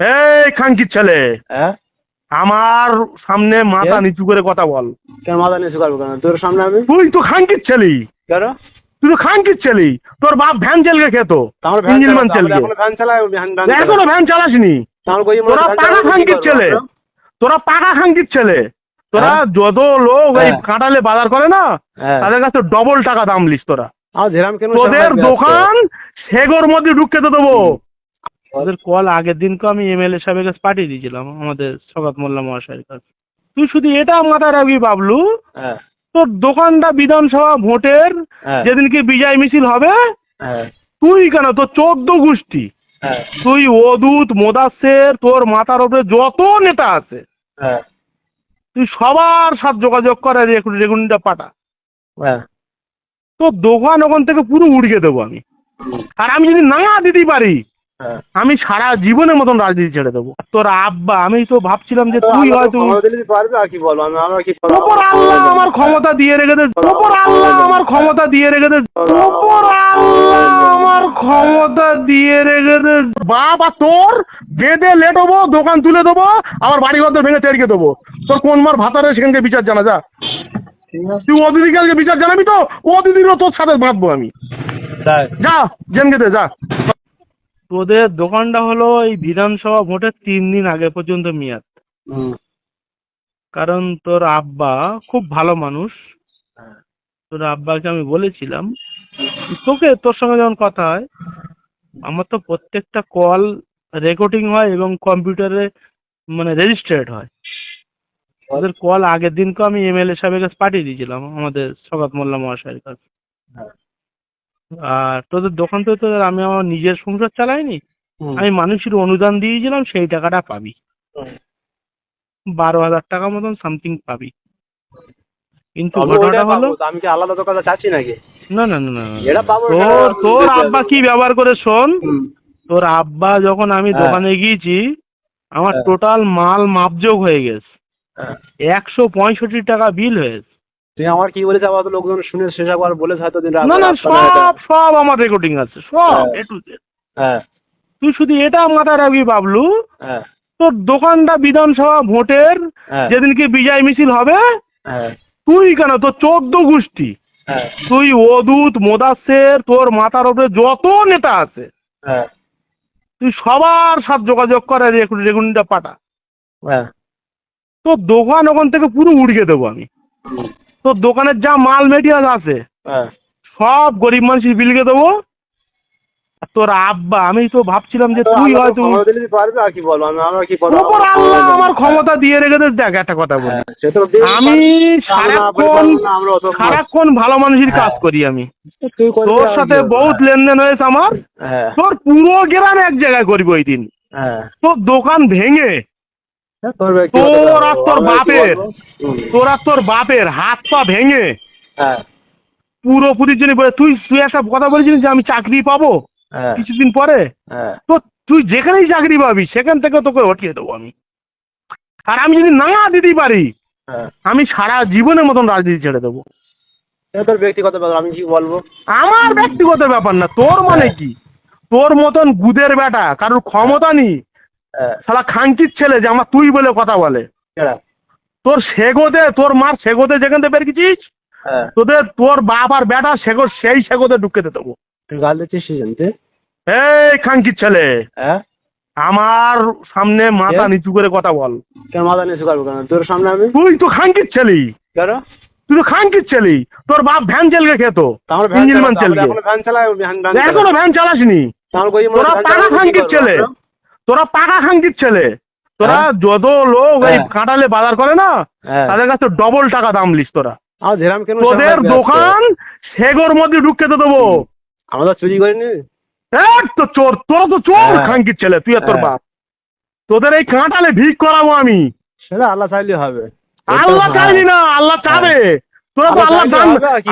এই খানকির ছেলে। হ্যাঁ? আমার সামনে মাথা নিচু করে কথা বল। কেন মাথা নিচু করব কেন? তোর সামনে আমি? তুই তো খানকির ছেলি। কেন? তুই তো খানকির ছেলি। তোর বাপ ভ্যান চালকে খেত। ইঞ্জিন মান চালকে এখনও ভ্যান চালাসনি। তোরা পাকা খানকির ছেলে। তোরা পাকা খানকির ছেলে। তোরা? যত লোক ওই হ্যাঁ। কাঁটালে বাজার করে না হ্যাঁ। তাদের কাছে ডবল টাকা দাম লিস তোরা। তোদের দোকান সেগোর মধ্যে ঢুকতে তো দেবো। ওদের কল আগের দিনকে আমি এমএলএ সাহেবের কাছে পাঠিয়ে দিয়েছিলাম আমাদের সগাত মোল্লা মহাশয়ের কাছে। তুই শুধু এটা মাথায় রাখবি বাবলু হ্যাঁ। তোর দোকানটা বিধানসভা ভোটের হ্যাঁ। যেদিনকে বিজয় মিছিল হবে হ্যাঁ। তুই কেন? তোর চোদ্দ গোষ্ঠী। তুই অদূত মোদাসের তোর মাথার ওপরে যত নেতা আছে তুই সবার সাথে যোগাযোগ করে রেগুনটা পাঠা। হ্যাঁ। তোর দোকান ওখান থেকে পুরো উড়িয়ে দেবো আমি। আর আমি যদি না দিতে পারি আমি সারা জীবনের মতন রাজনীতি ছেড়ে দেবো। তোর আব্বা আমি তো ভাবছিলাম যে তুই হয়তো পারবে আর কি বলব আমি আমরা কি বলব? ওপর আল্লাহ আমার ক্ষমতা দিয়ে রেখে দে আল্লাহ আমার ক্ষমতা দিয়ে রেখে দে আল্লাহ আমার ক্ষমতা দিয়ে রেখে দে। বাপ আর তোর বেঁধে লেট হব দোকান তুলে দেবো আবার বাড়ি ঘর ভেঙে তেড়কে দেবো। তোর কোন মার ভাতারে সেখানকে বিচার জানা যা। তুই ও দিদিকে বিচার জানাবি তো? ও দিদিরও তোর সাথে বাঁধবো আমি। যা জেনকে দে যা। তোদের দোকানটা হলো এই বিধানসভা ভোটের তিন দিন আগে পর্যন্ত মেয়াদ। কারণ তোর আব্বা খুব ভালো মানুষ। তোর আব্বাকে আমি বলেছিলাম তোকে তোর সঙ্গে যখন কথা হয় আমার তো প্রত্যেকটা কল রেকর্ডিং হয় এবং কম্পিউটারে মানে রেজিস্টার্ড হয়। ওদের কল আগের দিনকে আমি এমএলএ সাহেবের কাছে পাঠিয়ে দিয়েছিলাম আমাদের সগাত মোল্লা মহাশয়ের কাছে। হ্যাঁ। আর তোদের দোকান থেকে তোদের আমি আমার নিজের সংসার চালাইনি আমি মানুষের অনুদান দিয়েছিলাম সেই টাকাটা পাবি। বারো হাজার টাকা মতন সামথিং পাবি। কিন্তু ঘটনাটা হলো আমি কি আলাদা দোকানে চাচ্ছি নাকি? না না না না না। এটা পাবো, তোর তোর আব্বা কি ব্যবহার করে শোন? তোর আব্বা যখন আমি হ্যাঁ। দোকানে গিয়েছি আমার হ্যাঁ। টোটাল মাল মাপযোগ হয়ে গেছে। হ্যাঁ। একশো পঁয়ষট্টি টাকা বিল হয়েছে। তুই আমার কি বলেছে আবার লোকজন শুনে শেষ বলেছে হয়তো দিন না না সব সব আমার রেকর্ডিং আছে সব হ্যাঁ। এ টু হ্যাঁ। তুই শুধু এটা মাথায় রাখবি বাবলু। হ্যাঁ। তোর দোকানটা বিধানসভা ভোটের হ্যাঁ। যেদিনকে বিজয় মিছিল হবে হ্যাঁ। তুই কেন তোর চোদ্দ গোষ্ঠী। হ্যাঁ। তুই অদূত মোদাসের তোর মাথার ওপরে যত নেতা আছে হ্যাঁ। তুই সবার সাথে যোগাযোগ করে রেগুনটা পাঠা। হ্যাঁ। তোর দোকান ওখান থেকে পুরো উড়িয়ে দেবো আমি। তোর দোকানের যা মাল মেটেরিয়াল আছে হ্যাঁ। সব গরিব মানুষের বিলকে দেবো। আর তোর আব্বা আমি তো ভাবছিলাম যে তুই হয়তো পারবে আর কি বলব আমি আমরা কি ওপর আল্লাহ আমার ক্ষমতা দিয়ে রেখে দে। দেখ একটা কথা বলি। হ্যাঁ, আমি সারাক্ষণ সারাক্ষণ ভালো মানুষের কাজ হ্যাঁ। করি আমি। তোর সাথে বহুত লেনদেন হয়েছে আমার। তোর পুরো গ্রাম এক জায়গায় করব ওই দিন। তোর দোকান ভেঙে তোর। আর তোর বাপের। তোর আর তোর বাপের হাত পা ভেঙে হ্যাঁ। জন্য তুই তুই একটা কথা বলেছিলিস যে আমি চাকরি পাবো হ্যাঁ। কিছুদিন পরে? হ্যাঁ। তো তুই যেখানেই চাকরি পাবি সেখান থেকে তোকে হটিয়ে দেবো আমি। আর আমি যদি না দিতে পারি আমি সারা জীবনের মতন রাজনীতি ছেড়ে দেবো। তোর ব্যক্তিগত ব্যাপার আমি কি বলব? আমার ব্যক্তিগত ব্যাপার না তোর মানে কি? তোর মতন গুদের বেটা কারোর ক্ষমতা নেই সালা খানকির ছেলে যে আমার তুই বলে কথা বলে। তোর সেগোতে তোর মার সেগোতে যেখান থেকে বের গেছিস হ্যাঁ। তোদের তোর বাপ আর বেটা সেগো সেই সেগোতে ঢুকে দেবো গাল দিচ্ছিস এই খানকির ছেলে। হ্যাঁ? আমার সামনে মাথা নিচু করে কথা বল। কেন মাথা নিচু করব কেন? তোর সামনে আমি? তুই তো খানকির ছেলি। কেন? তুই তো খানকির ছেলি। তোর বাপ ভ্যান চালকে খেত। ইঞ্জিন মান চালকে এখনও ভ্যান চালাসনি। তোরা পাকা খানকির ছেলে। তোরা পাকা খানকির ছেলে। তোরা হ্যাঁ? যত লোক ওই হ্যাঁ। কাঁটালে বাজার করে না হ্যাঁ। তাদের কাছে ডবল টাকা দাম লিস তোরা। তোদের দোকান সেগোর মধ্যে ঢুকতে তো দেবো। আমরা চুরি করিনি? এক তো চোর তোরা তো চোর। খানকির ছেলে তুই আর তোর। বাপ। তোদের এই কাঁটালে ভিক করাবো আমি। সেটা আল্লাহ চাইলে হবে। আল্লাহ। চাইনি না আল্লাহ চাবে। তোরা তো আল্লাহ দান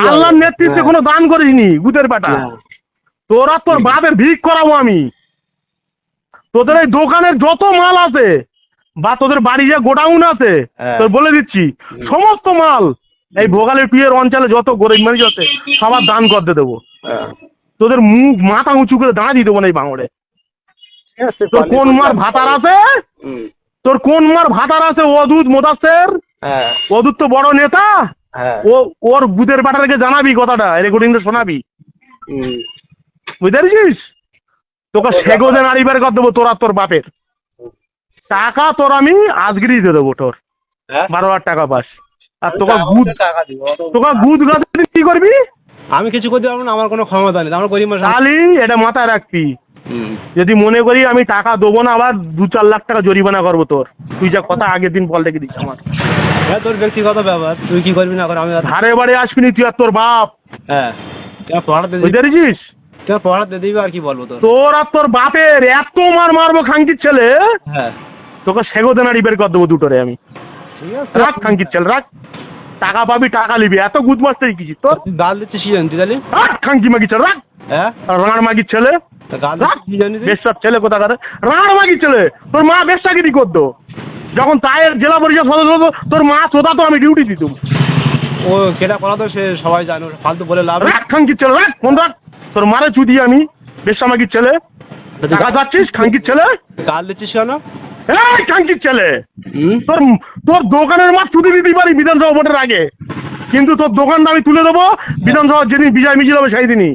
আল্লাহর নেতৃত্বে। কোনো দান করিসনি গুতের বেটা হ্যাঁ। তোরা তোর বাপের ভিক করাবো আমি। তোদের এই দোকানের যত মাল আছে বা তোদের বাড়ি যে গোডাউন আছে হ্যাঁ। তোর বলে দিচ্ছি সমস্ত মাল এই ভোগালী টুয়ের অঞ্চলে যত গরিব মানুষ আছে সবার দান করতে দেবো। হ্যাঁ। তোদের মুখ মাথা উঁচু করে দাঁড়া দিয়ে দেবো না এই আছে, তোর কোন মার ভাতার আছে? তোর কোন মার ভাতার আছে অদূত মোদাসের হ্যাঁ। অদূত তো বড় নেতা? ও ওর বুধের বাটারকে জানাবি কথাটা রেকর্ডিংটা শোনাবি। বুঝতে পেরেছিস? তোকে সেগোদে নাড়িবার কর দেবো তোর আর তোর বাপের। টাকা তোর আমি আজকেরই দিয়ে দেবো তোর। হ্যাঁ? বারো হাজার টাকা পাস আর তোকে গুদ তোকে গুদ গাছ কি করবি? আমি কিছু করতে পারব না আমার কোনো ক্ষমতা নেই আমার গরিব মানুষ খালি এটা মাথায় রাখবি। যদি মনে করি আমি টাকা দেবো না আবার দু চার লাখ টাকা জরিমানা করব তোর। তুই যা কথা আগের দিন বল রেখে দিস আমার। হ্যাঁ তোর ব্যক্তিগত ব্যাপার তুই কি করবি না করে আমি ধারে বাড়ি আসবি নি তুই আর তোর বাপ। হ্যাঁ। পড়াতে বুঝতে পেরেছিস? কেন পড়াতে দিবি আর কি বলব তোর? তোর আর তোর বাপের এত মার মারবো খাঙ্কির ছেলে। হ্যাঁ। তোকে সেগোদে নাড়ি বের কর দেবো দুটোরে আমি। রাখ খাঙ্কির ছেলে রাখ। টাকা পাবি টাকা নিবি এত গুদ মাস্টার কিছু তোর তুই গাল দিচ্ছিস কি জানি তাহলে রাখ খাঙ্কি মাগি ছেলে রাখ। হ্যাঁ? রাঁড় মাগির ছেলে জানি ছেলে কোথাকার। রাঁড় মাগির ছেলে তোর মা বেশাগিরি করতো। যখন তায়ের জেলা পরিষদ সদস্য হতো তোর মা তোদা তো আমি ডিউটি দিতুম। ও কেটা করা তো সে সবাই জানো ফালতু বলে লাভ রাখ খাঙ্কির ছেলে রাখ ফোন রাখ। তোর মারে চুদি আমি। বেশামাগির ছেলে। টাকা চাচ্ছিস খাঙ্কির ছেলে? গাল দিচ্ছিস কেন? এই খাঙ্কির ছেলে। তোর তোর দোকানের মাছ তুলে দিতে পারি বিধানসভা ভোটের আগে। কিন্তু তোর দোকানটা আমি তুলে দেবো বিধানসভা যেদিন বিজয় মিছিল হবে সেই দিনই।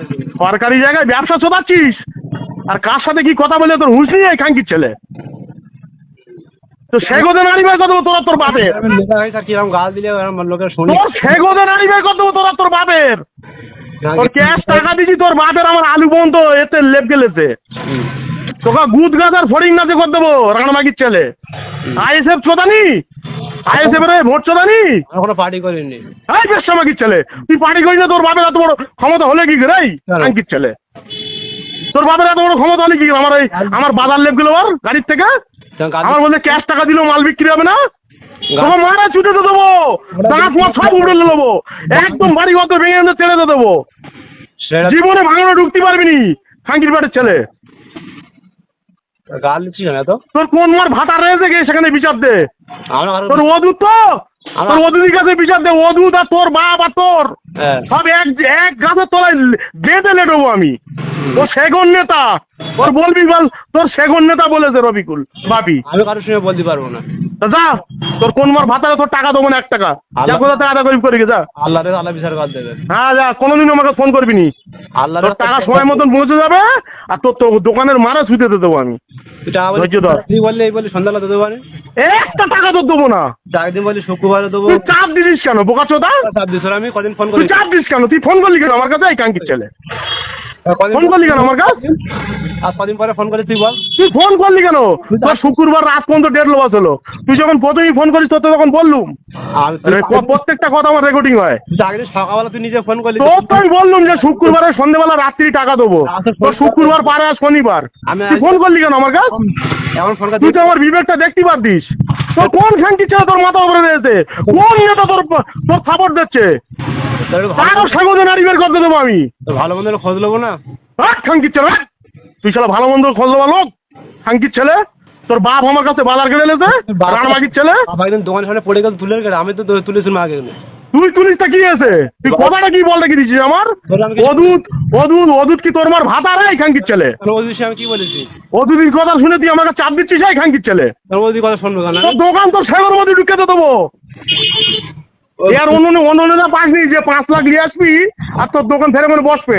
দিবি। সরকারি জায়গায় ব্যবসা চোদাচ্ছিস? আর কার সাথে কি কথা বলে তোর হুঁশ এই খাঙ্কির ছেলে? তো সেগোদে নারী বের কত তোরা তোর বাপের। তোর সেগোদে নারী বের কত তোরা তোর বাপের। তোর ক্যাশ টাকা দিছি তোর বাপের আমার আলু পর্যন্ত এতে লেপ হুম। তোকে গুদ গাদার ফরিং নাচে করে দেবো রানামাগির ছেলে। আইএসএফ চোদানি? আইএসএফ এর ভোট চোদানি? কোনো পার্টি করিনি। এই বেশ মাগির ছেলে। তুই পার্টি করিস না তোর বাপের এত বড় ক্ষমতা হলে কি কেন? আঙ্কির ছেলে। তোর বাপের এত বড় ক্ষমতা হলে কি? আমার এই আমার বাজার লেপ গেলো আর গাড়ির থেকে? আমার বলতে ক্যাশ টাকা দিলেও মাল বিক্রি হবে না। তোমার মারা ছুটে তো দেবো। দাঁত মাছ সব উড়ে দেবো একদম বাড়ি ঘর ভেঙে এনে ছেড়ে তো দেবো। জীবনে ভাঙানো ঢুকতে পারবি নি বাড়ির ছেলে। গাল দিচ্ছিস কেন এত? তোর কোন মার ভাতা রয়েছে গে সেখানে বিচার দে। তোর অদূত তো? তোর অদূতির কাছে বিচার দে। অদূত আর তোর বাপ আর তোর। হ্যাঁ। সব এক এক গাছের তলায় গেঁদে লেটবো আমি। ও সেগন নেতা। ওর বলবি বল তোর সেগন নেতা বলেছে রবিকুল বাপি। আমি কারোর সঙ্গে বলতে পারব না। তা যা তোর কোন মার ভাতারে তোর টাকা দেবো না এক টাকা। যা কোথা থেকে আদা করি করি যা। আল্লাহ রে আল্লাহ বিচার কর দেবে হ্যাঁ যা কোনোদিন আমাকে ফোন করবি নি। আল্লাহ তোর টাকা সময় মতন পৌঁছে যাবে আর তোর তো দোকানের মারা ছুটে দিয়ে দেবো আমি। তুই বললি এই বলি সন্ধ্যাবেলা দেবো মানে? একটা টাকা তোর দেবো না। একদিন বলি শুক্রবারে দেবো। তুই চাপ দিস কেন বোকা চোদা? চাপ দিস আমি কদিন ফোন করি? চাপ দিস কেন? তুই ফোন করলি কেন? আমার কাছে এই কাঙ্কির ছেলে। ফোন করলি কেন আমার কাছে? আর কদিন পরে ফোন করে তুই বল। তুই ফোন করলি কেন? তোর শুক্রবার রাত পর্যন্ত ডেট লোবাস হলো। তুই যখন প্রথমেই ফোন করিস তোর তো তখন বললুম। প্রত্যেকটা কথা আমার রেকর্ডিং হয়। সকালবেলা তুই নিজে ফোন করলি। তোর তো আমি বললুম যে শুক্রবারে সন্ধ্যেবেলা রাত্রি টাকা দেবো। তোর শুক্রবার পারে আর শনিবার। আমি তুই ফোন করলি কেন আমার কাছে? তুই তো আমার বিবেকটা দেখতে পারতিস। তোর কোন শান্তি ছিল তোর মাথা উপরে রয়েছে কোন নেতা তোর তোর সাপোর্ট দিচ্ছে? তারও সাগরে নারী বের করতে দেবো আমি। ভালো মন্দ খোঁজ নেব না? রাখ খানকির ছেলে তুই ভালো মন্দ খোঁজ লোক। ছেলে তোর বাপ আমার কাছে বাজার কেড়ে লেছে রানমাগির ছেলে। দোকানের সামনে পড়ে গেল তুলে আমি তো তো তুলেছিলাম আগে। তুই তুলিসটা কি আছে? তুই কথাটা কি বলতে কি দিছিস আমার? অদূত অদূত অদূত কি তোর মার ভাতা রে খানকির ছেলে? আমি কি বলেছি? অদূতির কথা শুনে তুই আমাকে চাপ দিচ্ছিস এই খানকির ছেলে? কথা শুনব তোর দোকান তোর সেগর মধ্যে ঢুকে দেবো। এর অন্য পাসনি যে পাঁচ লাখ নিয়ে আসবি আর তোর দোকান ফেরে করে বসবে।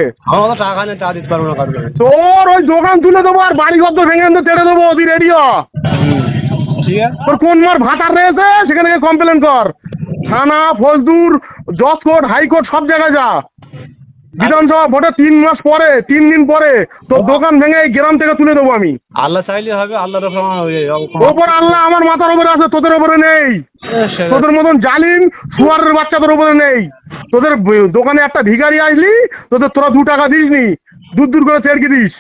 টাকা নেই টাকা দিতে পারব না তোর ওই দোকান তুলে দেবো আর বাড়ি ঘর তো ভেঙে তেড়ে দেবো তুই রেডিও তোর কোন মার ভাতার রয়েছে সেখানে কমপ্লেন কর। থানা ফৌজদুর জজ কোর্ট হাইকোর্ট সব জায়গায় যা। বিধানসভা ভোটে তিন মাস পরে তিন দিন পরে তোর দোকান ভেঙে এই গ্রাম থেকে তুলে দেবো আমি। আল্লাহ চাইলে হবে আল্লাহর ওই- ওপর আল্লাহ আমার মাথার ওপরে আছে তোদের ওপরে নেই। তোদের মতন জালিম সুয়ারের বাচ্চাদের ওপরে নেই। তোদের দোকানে একটা ভিখারি আসলি তোদের তোরা দু টাকা দিস নি দূর দূর করে চেরকি দিস।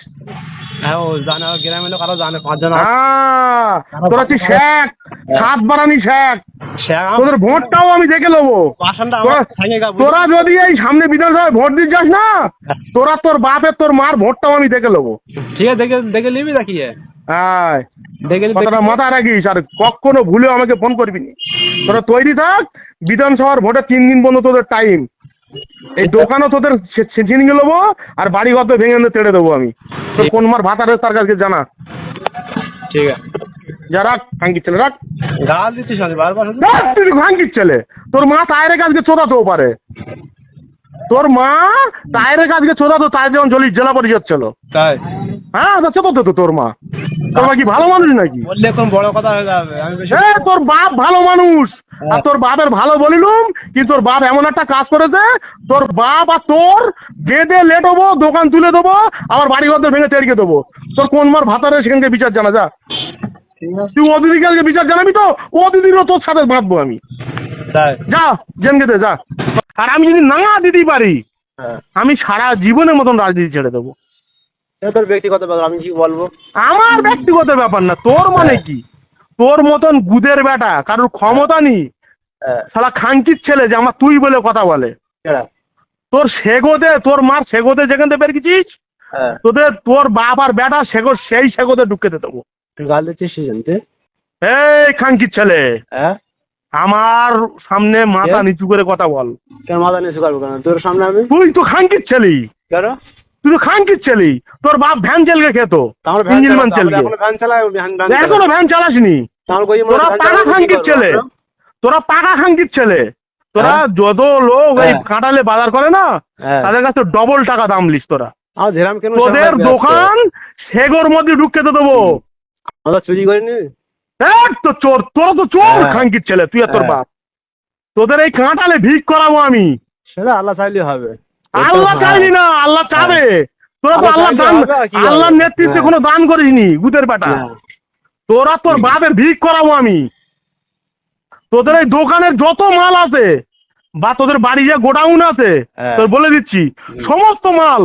হ্যাঁ জানে গ্রামের লোক আরও জানে পাঁচজন আছে। হ্যাঁ তোরা তুই শেখ? সাত বারানি শেখ। তোদের ভোটটাও আমি দেখে নেব। তোরা যদি এই সামনে বিধানসভায় ভোট দিতে যাস না তোরা তোর বাপের তোর মার ভোটটাও আমি দেখে নেব। ঠিক আছে দেখে দেখে নিবি নাকি হ্যাঁ কথাটা মাথায় রাখিস আর কখনো ভুলে আমাকে ফোন করবি না। তোরা তৈরি থাক বিধানসভার ভোটে তিন দিন পর্যন্ত তোদের টাইম এই দোকানও তোদের ছিনিয়ে নেব আর বাড়ি ঘর তো ভেঙে তেড়ে দেবো আমি। তোর কোন মার ভাতারে তার কাছে জানা। ঠিক আছে। যা রাখ ভাঙ্গির ছেলে রাখ। গাল দিচ্ছিস না বারবার তুই ভাঙ্গির ছেলে। তোর মা চোদাতেও পারে। তোর মা টায়ারের কাছকে চোদাতো টায়ার যেমন চলি জেলা পরিষদ ছিল তাই? হ্যাঁ তা চোদাতো তো তোর মা। তোর মা কি ভালো মানুষ নাকি? বললে এখন বড় কথা হয়ে যাবে তোর বাপ ভালো মানুষ। আর তোর বাপের ভালো বলিলুম কি তোর বাপ এমন একটা কাজ করেছে তোর বাপ আর তোর বেঁধে লেট হব দোকান তুলে দেবো আবার বাড়ি ঘর ভেঙে তেড়কে দেবো। তোর কোন মার ভাতারে সেখানকে বিচার জানা যা। তুই অদিদিকে আজকে বিচার জানাবি তো? অদিদিরও তোর সাথে বাঁধবো আমি। যা জেনকে দে যা। আর আমি যদি না দিতে পারি হ্যাঁ। আমি সারা জীবনের মতন রাজনীতি ছেড়ে দেবো। তোর ব্যক্তিগত ব্যাপার আমি কি বলব? আমার ব্যক্তিগত ব্যাপার না তোর মানে কি? তোর মতন গুদের বেটা কারোর ক্ষমতা নেই। হ্যাঁ। শালা খানকির ছেলে যে আমার তুই বলে কথা বলে? তোর সেগোতে তোর মার সেগোতে যেখান থেকে বের গেছিস হ্যাঁ। তোদের তোর বাপ আর বেটা সেগো সেই সেগোতে ঢুকে দেবো। গাল কি জানতে এই ছেলে। হ্যাঁ? আমার সামনে মাথা নিচু করে কথা বল। কেন মাথা নিচু করব কেন? তোর সামনে আমি? তুই তো ছেলি। কেন? তুই তো ছেলি। তোর বাপ ভ্যান চালকে খেত। চালকে এখনও ভ্যান চালাসনি। তোরা পাকা করব ছেলে। তোরা পাকা ছেলে। তোরা? যত লোক ওই হ্যাঁ। কাঁটালে বাজার করে না হ্যাঁ। তাদের কাছে ডবল টাকা দাম লিস তোরা। তোদের দোকান সেগোর মধ্যে ঢুকতে তো দেবো। আমরা চুরি করিনি এক তো চোর তোরা তো চোর হ্যাঁ। খানকির ছেলে তুই আর তোর হ্যাঁ। বাপ তোদের এই কাঁটালে ভিক করাবো আমি সেটা আল্লাহ চাইলে হবে আল্লাহ হ্যাঁ। চাইনি না আল্লাহ চাবে তোরা তো আল্লাহ দান? আল্লাহর নেতৃত্বে হ্যাঁ। কোনো দান করিসনি গুদের বেটা হ্যাঁ। তোরা তোর বাপের ভিক করাবো আমি তোদের এই দোকানের যত মাল আছে বা তোদের বাড়ি যে গোডাউন আছে হ্যাঁ। তোর বলে দিচ্ছি সমস্ত মাল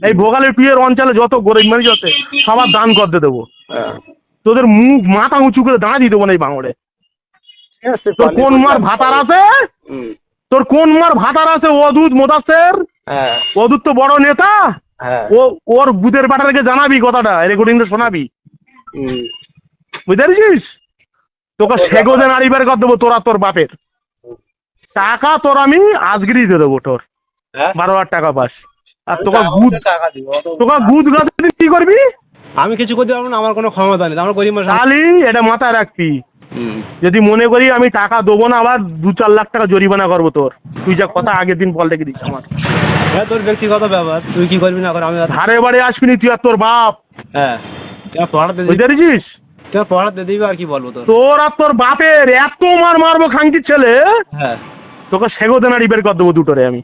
এই ভোগালের পিয়ের অঞ্চলে যত গরিব মানুষ আছে সবার দান করতে দেবো হ্যাঁ। তোদের মুখ মাথা উঁচু করে দাঁড়া দিয়ে দেবো না এই বাংলায় তোর কোন মার ভাতার আছে? তোর কোন মার ভাতার আছে অদূত মোদাসের হ্যাঁ। অদূত তো বড় নেতা? হ্যাঁ। ও ওর বুধের বাটাকে জানাবি কথাটা রেকর্ডিং রেকর্ডিংটা শোনাবি। বুঝতে পেরেছিস? তোকে সেগোদে নারী বের করে দেবো তোরা তোর বাপের। টাকা তোর আমি আজকেরই দিয়ে দেবো তোর। হ্যাঁ? বারো হাজার টাকা পাস। আর তোকে গুদ তোকে গুদ গাছে কি করবি? আমি কিছু করতে পারব না আমার কোনো ক্ষমতা নেই। আমার গরিব মানুষ খালি এটা মাথায় রাখবি যদি মনে করি আমি টাকা দেবো না আবার দু চার লাখ টাকা জরিমানা করব তোর। তুই যা কথা আগের দিন বল দেখে দিস আমার। হ্যাঁ তোর ব্যক্তিগত ব্যাপার তুই কি করবি না কর আমি ধারে বাড়ি আসবি নি তুই আর তোর বাপ। হ্যাঁ। পড়াতে বুঝতে পেরেছিস? পড়াতে দিবি আর কি বলব তোর? তোর আর তোর বাপের এত মার মারবো খাঙ্কির ছেলে। হ্যাঁ। তোকে সেগোদে নাড়ি বের করে দেবো দুটোরে আমি।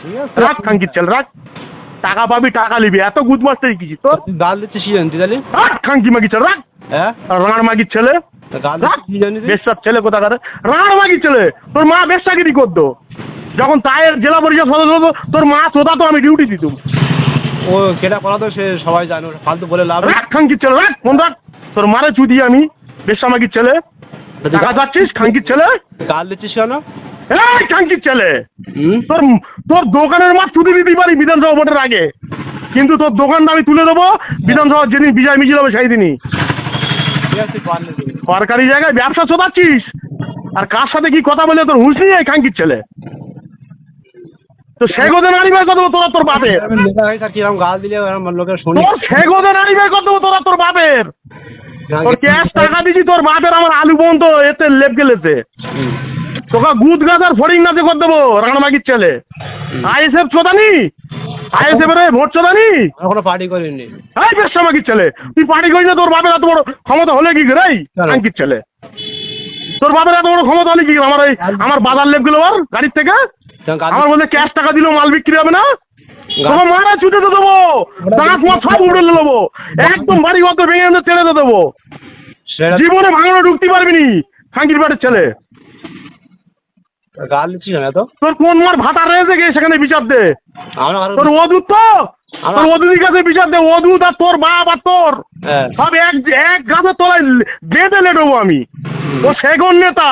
ঠিক আছে। রাখ খাঙ্কির ছেলে রাখ। টাকা পাবি টাকা নিবি এত গুদ মারতে শিখেছিস তোর? গাল দিচ্ছিস কি জানতি তাহলে খাঙ্কি মাগি ছেলে রাখ। হ্যাঁ? আর রাঙার মাগির ছেলে? বেশার ছেলে কোথাকার? রাঙার মাগির ছেলে। তোর মা বেশাগিরি করতো যখন তায়ের জেলা পরিষদ সদস্য হতো তোর মা চোদা তো আমি ডিউটি দিতুম। ও কেটা করা তো সে সবাই জানো ফালতু বলে লাভ। রাখ খাঙ্কির ছেলে রাখ ফোন রাখ। তোর মারে চুদি আমি বেশা মাগির ছেলে। টাকা যাচ্ছিস খাঙ্কির ছেলে? গাল দিচ্ছিস কেন? এই খাঙ্কির ছেলে। তোর তোর দোকানের মাছ ছুটি দিতে পারি বিধানসভা ভোটের আগে। কিন্তু তোর দোকানটা আমি তুলে দেবো বিধানসভা যেদিন বিজয় মিছিল হবে সেই দিনই। সরকারি জায়গায় ব্যবসা চোদাচ্ছিস আর কার সাথে কি কথা বলে তোর হুঁশ নেই এই খাঙ্কির ছেলে। তো সেগোদে নারী বের করে দেবো তোরা তোর বাপের। তোর সেগোদে নারী বের করে দেবো তোরা তোর বাপের। তোর ক্যাশ টাকা দিছি তোর বাপের আমার আলু পর্যন্ত এতে লেপ হুম। তোকে গুদ গাছ আর ফড়িং নাচে করে দেবো রাঙামাগির ছেলে। আইএসএফ চোদানি? আইএসএফ এর ভোট চোদানি? আমরা কোনো পার্টি করিনি। এই বেশ আমাকির ছেলে তুই পার্টি করিস না তোর বাপের এত বড় ক্ষমতা হলে কি কেন? আঙ্কির ছেলে। তোর বাপের এত বড় ক্ষমতা হলে কি? আমার এই আমার বাজার লেপ গেলো আর গাড়ির থেকে। আমার বলতে ক্যাশ টাকা দিলেও মাল বিক্রি হবে না। তোমার মারা ছুটে তো দেবো। দাঁত মাছ সব উড়ে দেবো একদম বাড়ি ঘর ভেঙে এনে ছেড়ে দেবো। জীবনে ভাঙানো ঢুকতে পারবি নি খাঙ্কির বাড়ির ছেলে। গাল দিচ্ছিস কেন এত? তোর কোন মার ভাতা রয়েছে গিয়ে সেখানে বিচার দে? আমরা কারও তোর অদূত তো? তোর অদূতির কাছে বিচার দে অদূত আর তোর বাপ আর তোর। হ্যাঁ। সব এক এক গাছের তলায় বেঁধে লেটবো আমি। তোর সেগুন নেতা।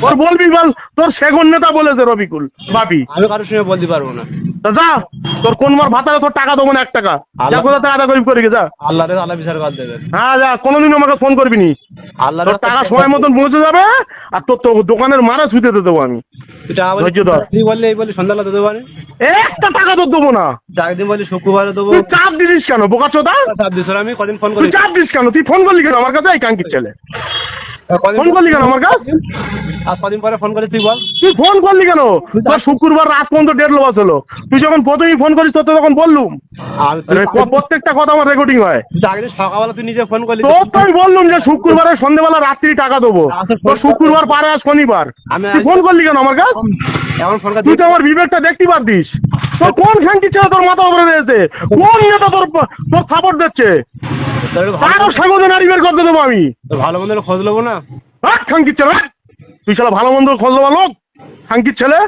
তোর বলবি বল তোর সেগুন নেতা বলেছে রবিকুল বাপি। আমি কারোর সঙ্গে বলতে পারব না। তা যা তোর কোন মার ভাতারে তোর টাকা দেবো না এক টাকা। যা কোথা থেকে আদা করি করে যা। আল্লাহ রে আল্লাহ বিচার কাজ দেবে। হ্যাঁ যা কোনোদিন আমাকে ফোন করবি নি। আল্লাহ তোর টাকা সময় মতন পৌঁছে যাবে আর তোর তো দোকানের মারা ছুটে দেবো আমি। ধৈর্য ধর। তুই বললে এই বলে সন্ধ্যাবেলা দিতে পারি একটা টাকা তোর দেবো না। একদিন বলি শুক্রবারে দেবো। তুই চাপ দিস কেন বোকা চোদা চাপ আমি কদিন ফোন তুই করি। চাপ দিস কেন? তুই ফোন করলি কেন? আমার কাছে এই কাঙ্কির ছেলে। ফোন করলি কেন আমার কাছে? আর কদিন পরে ফোন করে তুই বল। তুই ফোন করলি কেন? তোর শুক্রবার রাত পর্যন্ত ডেট তুই যখন প্রথমেই ফোন করিস তোর তো তখন বললুম। আর প্রত্যেকটা কথা আমার রেকর্ডিং হয়। একদিন সকালবেলা তুই নিজে ফোন করলি। তোর তো আমি বললুম যে শুক্রবারে সন্ধ্যেবেলা রাত্রি টাকা দেবো। তোর শুক্রবার পারে আর শনিবার। আমি- তুই ফোন করলি কেন আমার কাছে? এমন ফোন তুই তো আমার বিবেকটা দেখতে পারতিস। তোর কোন শান্তি ছেলে তোর মাথা উপরে রয়েছে কোন নেতা তোর তোর সাপোর্ট দিচ্ছে? আরও সাগরে নারী বের করতে দেবো আমি। ভালো মন্দ খোঁজ নেব না? রাখ খানকির ছেলে তুই শালা ভালো মন্দ খোঁজ দেওয়া লোক। খানকির ছেলে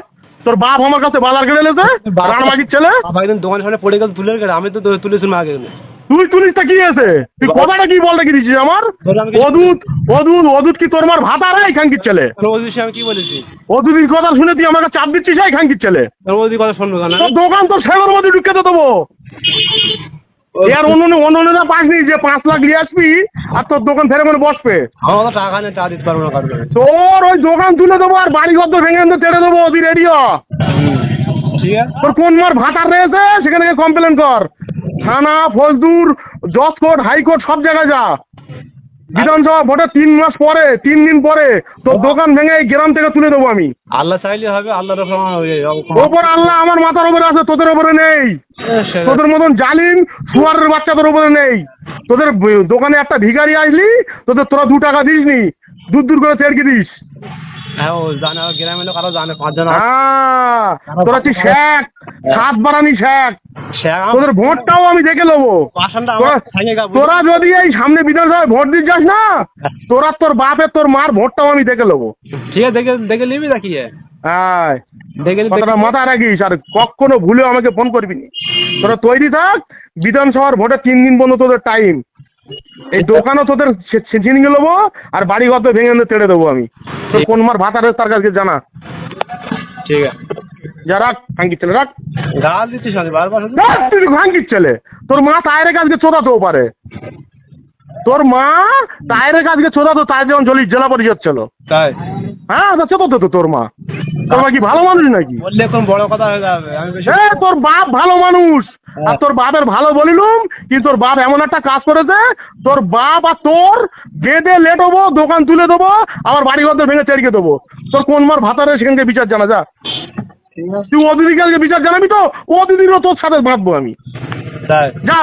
তোর বাপ আমার কাছে বালার কেড়ে নেছে রানবাগির ছেলে। বাবা একদিন দোকানের সামনে পড়ে গেল তুলে গেলে আমি তো তুলেছিলাম আগে। তুই তুলিস তা কি আছে তুই কথাটা কি বলতে কি দিছিস আমার? বলে অদূত অদূত অদূত কি তোর মার ভাতা এই খানকির ছেলে? আমি কি বলেছি? অদূতির কথা শুনে তুই আমাকে চাপ দিচ্ছিস এই খানকির ছেলে? কথা শুনব তোর দোকান তোর সেবার মধ্যে ঢুকে তো দেবো। এর অন্য অন্য না পাসনি যে পাঁচ লাখ নিয়ে আসবি আর তোর দোকান ফেরে মনে বসবে। আমার টাকা নেই টাকা দিতে পারব না তোর ওই দোকান তুলে দেবো আর বাড়ি ঘর তো ভেঙে এনে তেড়ে দেবো ওদের রেডিও। ঠিক আছে। তোর কোন মার ভাতার রয়েছে? সেখানে কমপ্লেন কর। থানা ফজদুর জজ কোর্ট হাইকোর্ট সব জায়গায় যা। বিধানসভা ভোটে তিন মাস পরে তিন দিন পরে তোর দোকান ভেঙে এই গ্রাম থেকে তুলে দেবো আমি। আল্লাহ চাইলে হবে আল্লাহর ওপর আল্লাহ আমার মাথার উপরে আছে তোদের উপরে নেই। তোদের মতন জালিম সুয়ারের বাচ্চাদের উপরে নেই। তোদের দোকানে একটা ভিখারি আসলি তোদের তোরা দু টাকা দিস নি দূর দূর করে তেরকি দিস। হ্যাঁ ও জানে গ্রামের লোক আরও জানে পাঁচজন। হ্যাঁ তোরা তুই শেখ? সাত বারানি শেখ। তোদের ভোটটাও আমি দেখে নেব। তোরা- তোরা যদি এই সামনে বিধানসভায় ভোট দিতে যাস না তোরা তোর বাপের তোর মার ভোটটাও আমি দেখে নেব। ঠিক আছে দেখে দেখে নিবি নাকি? হ্যাঁ কথাটা মাথায় রাখিস আর কখনো ভুলেও আমাকে ফোন করবি নি। তোরা তৈরি থাক বিধানসভার ভোটে তিন দিন পর্যন্ত তোদের টাইম। এই দোকানও তোদের ছিনিয়ে নেব আর বাড়ি ঘর তো ভেঙে তেড়ে দেবো আমি। তোর কোন মার ভাত আর তার কাছে জানা। ঠিক আছে। যা রাখ ভাঙ্গির ছেলে রাখ। গাল দিচ্ছিস আমি বারবার রাখ, তুই ভাঙ্গির ছেলে। তোর মা তায়ের কাজকে চোদাতেও পারে। তোর মা তায়ের কাজকে চোদাতো তাই যেমন চলিস জেলা পরিষদ ছিল। তাই? হ্যাঁ তা চোদাতো তো তোর মা। তোর মা কি ভালো মানুষ নাকি? বললে বড় কথা হয়ে যাবে? আমি বেশি এ তোর বাপ ভালো মানুষ। আর তোর বাপের ভালো বলিলুম কিন্তু তোর বাপ এমন একটা কাজ করেছে তোর বাপ আর তোর বেঁধে লেট হব দোকান তুলে দেবো আবার বাড়ি ঘর ভেঙে তেড়কে দেবো। তোর কোন মার ভাতারে সেখানকে বিচার জানা যা। তুই ও দিদিকে আজকে বিচার জানাবি তো? ও দিদিরও তোর সাথে বাঁধবো আমি। যা।